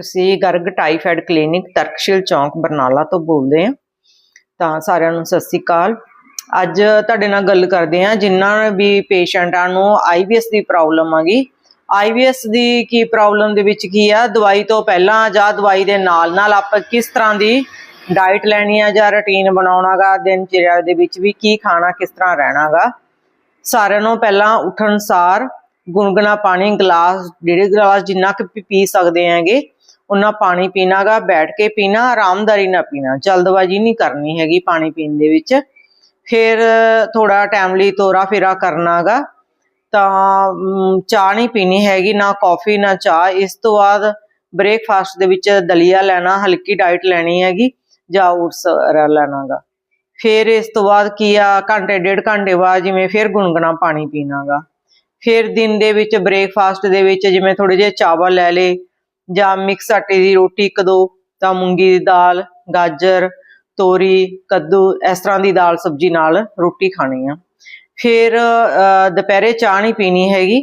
ਅਸੀਂ Garg typhoid clinic ਤਰਕਸ਼ੀਲ ਚੌਂਕ ਬਰਨਾਲਾ ਤੋਂ ਬੋਲਦੇ ਹਾਂ ਤਾਂ ਸਾਰਿਆਂ ਨੂੰ ਸਤਿ ਸ੍ਰੀ ਅਕਾਲ। ਅੱਜ ਤੁਹਾਡੇ ਨਾਲ ਗੱਲ ਕਰਦੇ ਹਾਂ ਜਿਨ੍ਹਾਂ ਵੀ ਪੇਸ਼ੈਂਟਾਂ ਨੂੰ ਆਈਬੀਐਸ ਦੀ ਪ੍ਰੋਬਲਮ ਆਗੀ ਆਈਬੀਐਸ ਦੀ ਕੀ ਪ੍ਰੋਬਲਮ ਦੇ ਵਿੱਚ ਕੀ ਆ? ਦਵਾਈ ਤੋਂ ਪਹਿਲਾਂ ਜਾਂ ਦਵਾਈ ਦੇ ਨਾਲ ਨਾਲ ਆਪਾਂ ਕਿਸ ਤਰ੍ਹਾਂ ਦੀ ਡਾਈਟ ਲੈਣੀ ਆ ਜਾਂ ਰੁਟੀਨ ਬਣਾਉਣਾਗਾ ਦਿਨ ਚਿਰਿਆ ਦੇ ਵਿੱਚ ਵੀ ਕੀ ਖਾਣਾ, ਕਿਸ ਤਰ੍ਹਾਂ ਰਹਿਣਾਗਾ ਸਾਰਿਆਂ ਨੂੰ ਪਹਿਲਾਂ ਉੱਠਣ ਸਾਰ ਗੁਨਗੁਣਾ ਪਾਣੀ, ਗਲਾਸ ਡੇਢ ਗਲਾਸ ਜਿੰਨਾ ਕਿ ਪੀ- ਪੀ ਸਕਦੇ ਹੈਗੇ ਉਹਨਾਂ ਪਾਣੀ ਪੀਣਾਗਾ, ਬੈਠ ਕੇ ਪੀਣਾ, ਆਰਾਮਦਾਰੀ ਨਾਲ ਪੀਣਾ। ਜਲਦਬਾਜ਼ੀ ਨਹੀਂ ਕਰਨੀ ਹੈਗੀ ਪਾਣੀ ਪੀਣ ਦੇ ਵਿੱਚ। ਫਿਰ ਥੋੜਾ ਟਾਈਮ ਤੋਰਾ ਫੇਰਾ ਕਰਨਾਗਾ। ਤਾਂ ਚਾਹ ਨਹੀਂ ਪੀਣੀ ਹੈਗੀ, ਨਾ ਕਾਫੀ ਨਾ ਚਾਹ। ਇਸ ਤੋਂ ਬਾਅਦ ਬ੍ਰੇਕਫਾਸਟ ਦੇ ਵਿੱਚ ਦਲੀਆ ਲੈਣਾ, ਹਲਕੀ ਡਾਈਟ ਲੈਣੀ ਹੈਗੀ, ਜਾਂ ਓਟਸ ਲੈਣਾਗਾ। ਫਿਰ ਇਸ ਤੋਂ ਬਾਅਦ ਕੀ ਆ, ਘੰਟੇ, ਡੇਢ ਘੰਟੇ ਬਾਅਦ ਜਿਵੇਂ ਫਿਰ ਗੁਨਗੁਣਾ ਪਾਣੀ ਪੀਣਾਗਾ। ਫਿਰ ਦਿਨ ਦੇ ਵਿੱਚ ਬ੍ਰੇਕਫਾਸਟ ਦੇ ਵਿੱਚ ਜਿਵੇਂ ਥੋੜੇ ਜਿਹੇ ਚਾਵਲ ਲੈ ਲੇ ਜਾਂ ਮਿਕਸ ਆਟੇ ਦੀ ਰੋਟੀ ਇੱਕ ਦੋ, ਤਾਂ ਮੂੰਗੀ ਦੀ ਦਾਲ, ਗਾਜਰ, ਤੋਰੀ, ਕੱਦੂ, ਇਸ ਤਰ੍ਹਾਂ ਦੀ ਦਾਲ ਸਬਜ਼ੀ ਨਾਲ ਰੋਟੀ ਖਾਣੀ ਆ। ਫਿਰ ਦੁਪਹਿਰੇ ਚਾਹ ਨਹੀਂ ਪੀਣੀ ਹੈਗੀ।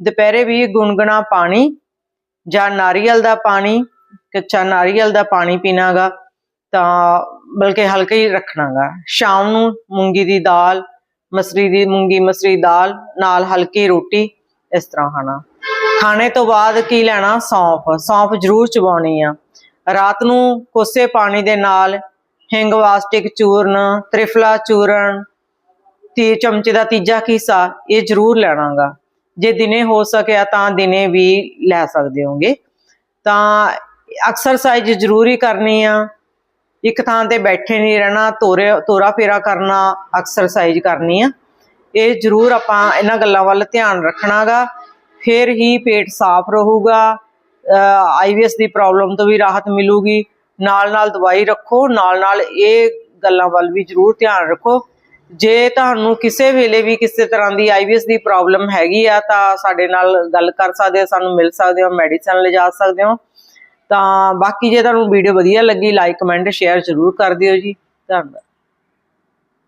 ਦੁਪਹਿਰੇ ਵੀ ਗੁਨਗੁਣਾ ਪਾਣੀ ਜਾਂ ਨਾਰੀਅਲ ਦਾ ਪਾਣੀ ਕੱਚਾ ਨਾਰੀਅਲ ਦਾ ਪਾਣੀ ਪੀਣਾਗਾ, ਤਾਂ ਬਲਕਿ ਹਲਕਾ ਹੀ ਰੱਖਣਾਗਾ। ਸ਼ਾਮ ਨੂੰ ਮੂੰਗੀ ਦੀ ਦਾਲ, ਮਸਰੀ ਦੀ ਮੂੰਗੀ, ਮਸਰੀ ਦਾਲ ਨਾਲ ਹਲਕੀ ਰੋਟੀ ਇਸ ਤਰ੍ਹਾਂ ਖਾਣਾ। ਖਾਣੇ ਤੋਂ ਬਾਅਦ ਕੀ ਲੈਣਾ? ਸੌਂਫ। ਸੌਂਫ ਜ਼ਰੂਰ ਚਬਾਉਣੀ ਆ। ਰਾਤ ਨੂੰ ਕੋਸੇ ਪਾਣੀ ਦੇ ਨਾਲ ਹਿੰਗ, ਵਾਸਟਿਕ, ਚੂਰਨ, ਤ੍ਰਿਫਲਾ ਚੂਰਨ, ਤੀ ਚਮਚੇ ਦਾ ਤੀਜਾ ਹਿੱਸਾ ਇਹ ਜ਼ਰੂਰ ਲੈਣਾਗਾ। ਜੇ ਦਿਨੇ ਹੋ ਸਕਿਆ ਤਾਂ ਦਿਨੇ ਵੀ ਲੈ ਸਕਦੇ ਹੋਗੇ। ਤਾਂ ਐਕਸਰਸਾਈਜ਼ ਜ਼ਰੂਰੀ ਕਰਨੀ ਆ। ਇੱਕ ਥਾਂ ਤੇ ਬੈਠੇ ਨਹੀਂ ਰਹਿਣਾ, ਤੋਰੇ, ਤੋਰਾ ਫੇਰਾ ਕਰਨਾ, ਐਕਸਰਸਾਈਜ਼ ਕਰਨੀ ਆ। ਇਹ ਜ਼ਰੂਰ ਆਪਾਂ ਇਹਨਾਂ ਗੱਲਾਂ ਵੱਲ ਧਿਆਨ ਰੱਖਣਾਗਾ। ਫਿਰ ਹੀ ਪੇਟ ਸਾਫ਼ ਰਹੂਗਾ ਆਈਵੀਐਸ ਦੀ ਪ੍ਰੋਬਲਮ ਤੋਂ ਵੀ ਰਾਹਤ ਮਿਲੂਗੀ। ਨਾਲ ਨਾਲ ਦਵਾਈ ਰੱਖੋ ਨਾਲ ਨਾਲ ਇਹ ਗੱਲਾਂ ਵੱਲ ਵੀ ਜ਼ਰੂਰ ਧਿਆਨ ਰੱਖੋ। ਜੇ ਤੁਹਾਨੂੰ ਕਿਸੇ ਵੇਲੇ ਵੀ ਕਿਸੇ ਤਰ੍ਹਾਂ ਦੀ ਆਈਵੀਐਸ ਦੀ ਪ੍ਰੋਬਲਮ ਹੈਗੀ ਆ, ਤਾਂ ਸਾਡੇ ਨਾਲ ਗੱਲ ਕਰ ਸਕਦੇ ਹੋ, ਸਾਨੂੰ ਮਿਲ ਸਕਦੇ ਹੋ ਮੈਡੀਸਨ ਲਿਜਾ ਸਕਦੇ ਹੋ। ਤਾਂ ਬਾਕੀ ਜੇ ਤੁਹਾਨੂੰ ਵੀਡੀਓ ਵਧੀਆ ਲੱਗੀ ਲਾਈਕ ਕਮੈਂਟ ਸ਼ੇਅਰ ਜ਼ਰੂਰ ਕਰ ਦਿਓ ਜੀ। ਧੰਨਵਾਦ।